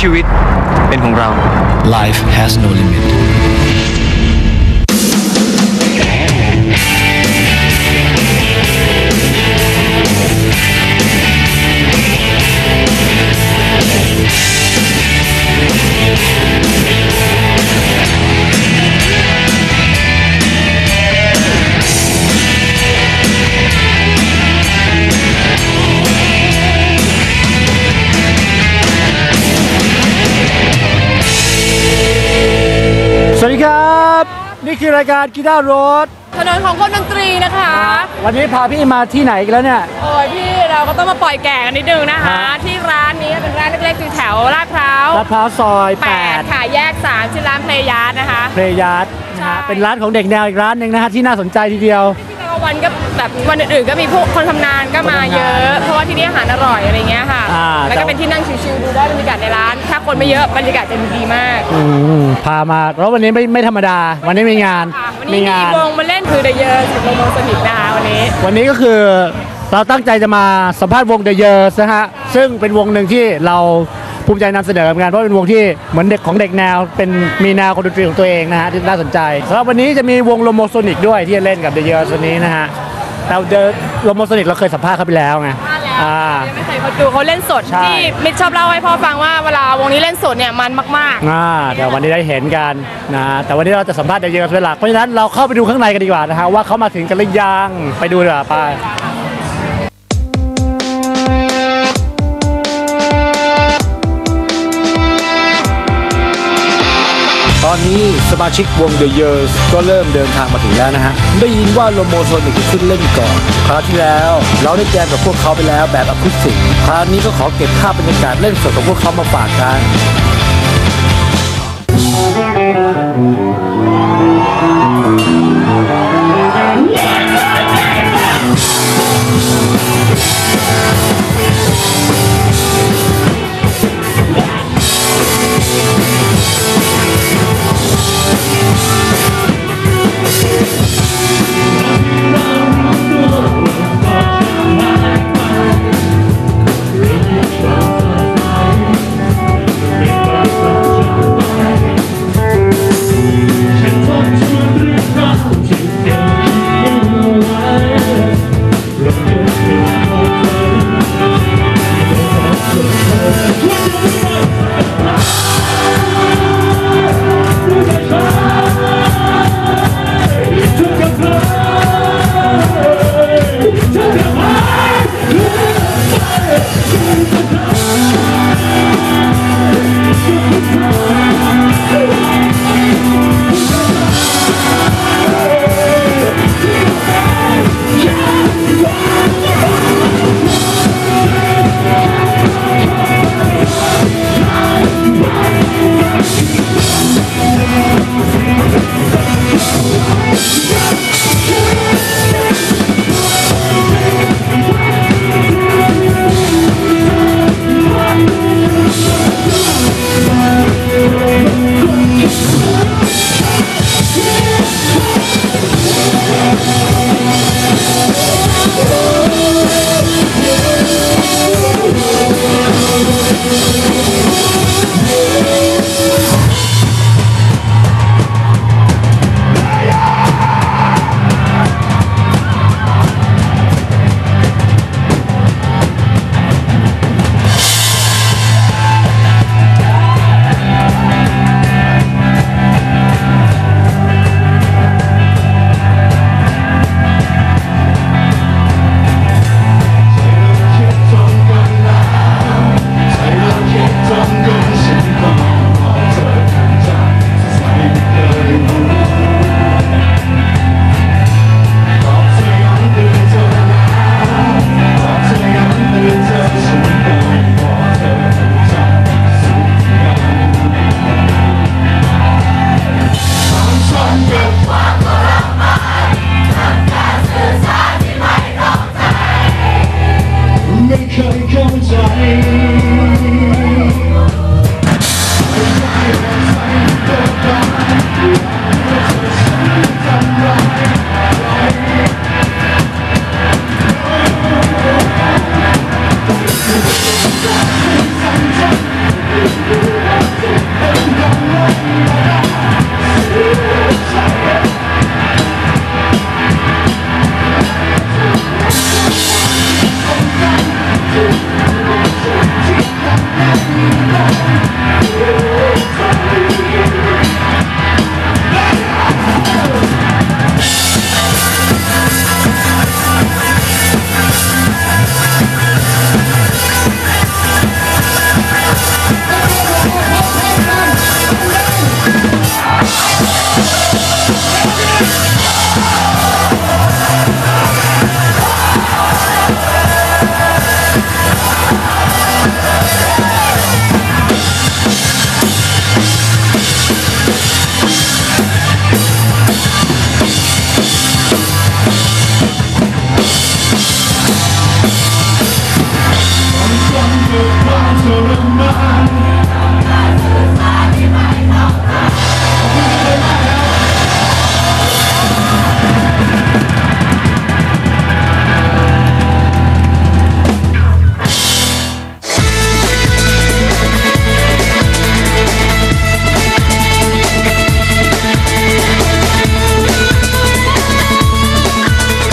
ชีวิตเป็นของเรา Life has no limit ายการกีตาร์โรดถนนของคนดนตรีนะคะ วันนี้พาพี่มาที่ไหนกันแล้วเนี่ย โอ้ยพี่เราก็ต้องมาปล่อยแก่กันนิดนึงนะคะฮะที่ร้านนี้เป็นร้านเล็กๆอยู่แถวลาดพร้าวลาดพร้าวซอย8ค่ะแยก3ชื่อร้านเพลยาร์ดนะคะ8เพลยาร์ดนะฮะใช่เป็นร้านของเด็กแนวอีกร้านหนึ่งนะฮะที่น่าสนใจทีเดียวที่กลาง วันก็แบบวันอื่นๆก็มีพวกคนทำนานก็มาเยอะ เพราะว่าที่นี่อาหารอร่อยอะไรเงี้ยค่ะ อ่า แล้วก็เป็นที่นั่งชิลๆดูได้บรรยากาศในร้าน ถ้าคนไม่เยอะบรรยากาศจะดีมากอืมพามาแล้ววันนี้ไม่ไม่ธรรมดา วันนี้มีงานค่ะวันมีนี้มีงาน วงมาเล่นคือเดเยอร์กับโลโมสนิกนะคะวันนี้ วันนี้ก็คือเราตั้งใจจะมาสัมภาษณ์วง The Years นะฮะซึ่งเป็นวงหนึ่งที่เรา ภูมิใจนำเสนอเหมือนกันเพราะเป็นวงที่เหมือนเด็กของเด็กแนว เป็นมีแนวคนดนตรีของตัวเองนะฮะที่น่าสนใจสำหรับวันนี้จะมีวงโลโมโซนิกด้วยที่จะเล่นกับ The Years วันนี้นะฮะแต่เดโลโมโซนิกเราเคยสัมภาษณ์เขาไปแล้วไงมาแล้วอ่ายังไม่เคยเขาดูเขาเล่นสดใช่ที่มิตรชอบเล่าให้พ่อฟังว่าเวลาวงนี้เล่นสดเนี่ยมันมากๆอ่าเดี๋ยววันนี้ได้เห็นกันนะแต่วันนี้เราจะสัมภาษณ์เดอะเยอร์เป็นหลักเพราะฉะนั้นเราเข้าไปดูข้างในกันดีกว่านะฮะว่าเขามาถึงกันหรือยังไปดูดีกว่าไป อนนี้สมาชิกวง The Years ก็เริ่มเดินทางมาถึงแล้วนะฮะ ได้ยินว่าโลโมโซนิกจะขึ้นเล่นก่อน คราวที่แล้วเราได้แจมกับพวกเขาไปแล้วแบบอะคูสติก คราวนี้ก็ขอเก็บภาพบรรยากาศเล่นสดของพวกเขามาฝากกัน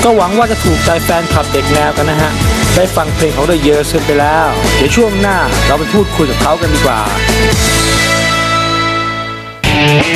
ก็หวังว่าจะถูกใจแฟนคลับเด็กแนวกันนะฮะ ได้ฟังเพลงของ The Years กันไปแล้ว เดี๋ยวช่วงหน้าเราไปพูดคุยกับเขากันดีกว่า Thank